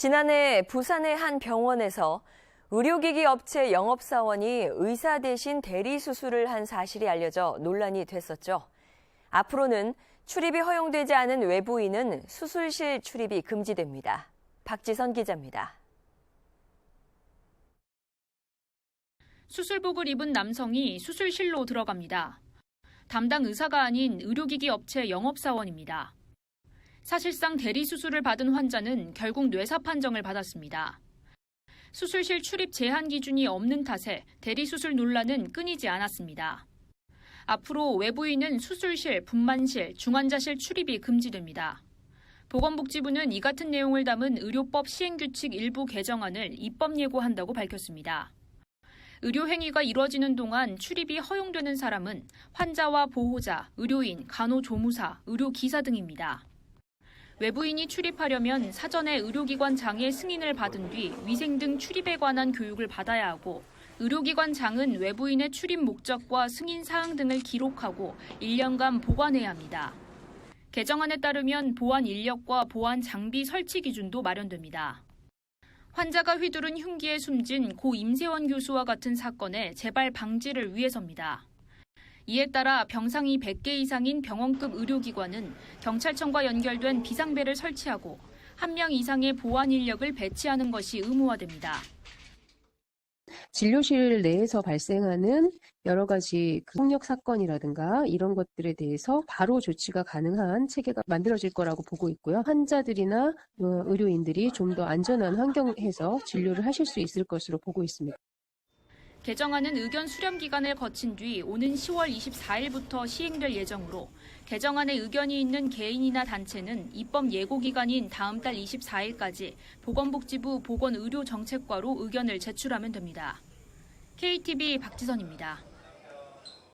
지난해 부산의 한 병원에서 의료기기 업체 영업사원이 의사 대신 대리 수술을 한 사실이 알려져 논란이 됐었죠. 앞으로는 출입이 허용되지 않은 외부인은 수술실 출입이 금지됩니다. 박지선 기자입니다. 수술복을 입은 남성이 수술실로 들어갑니다. 담당 의사가 아닌 의료기기 업체 영업사원입니다. 사실상 대리 수술을 받은 환자는 결국 뇌사 판정을 받았습니다. 수술실 출입 제한 기준이 없는 탓에 대리 수술 논란은 끊이지 않았습니다. 앞으로 외부인은 수술실, 분만실, 중환자실 출입이 금지됩니다. 보건복지부는 이 같은 내용을 담은 의료법 시행규칙 일부 개정안을 입법 예고한다고 밝혔습니다. 의료행위가 이뤄지는 동안 출입이 허용되는 사람은 환자와 보호자, 의료인, 간호조무사, 의료기사 등입니다. 외부인이 출입하려면 사전에 의료기관 장의 승인을 받은 뒤 위생 등 출입에 관한 교육을 받아야 하고 의료기관 장은 외부인의 출입 목적과 승인 사항 등을 기록하고 1년간 보관해야 합니다. 개정안에 따르면 보안 인력과 보안 장비 설치 기준도 마련됩니다. 환자가 휘두른 흉기에 숨진 고 임세원 교수와 같은 사건의 재발 방지를 위해서입니다. 이에 따라 병상이 100개 이상인 병원급 의료기관은 경찰청과 연결된 비상벨을 설치하고 한명 이상의 보안 인력을 배치하는 것이 의무화됩니다. 진료실 내에서 발생하는 여러 가지 그 폭력 사건이라든가 이런 것들에 대해서 바로 조치가 가능한 체계가 만들어질 거라고 보고 있고요. 환자들이나 어, 의료인들이 좀 더 안전한 환경에서 진료를 하실 수 있을 것으로 보고 있습니다. 개정안은 의견 수렴 기간을 거친 뒤 오는 10월 24일부터 시행될 예정으로 개정안에 의견이 있는 개인이나 단체는 입법 예고 기간인 다음 달 24일까지 보건복지부 보건의료정책과로 의견을 제출하면 됩니다. KTV 박지선입니다.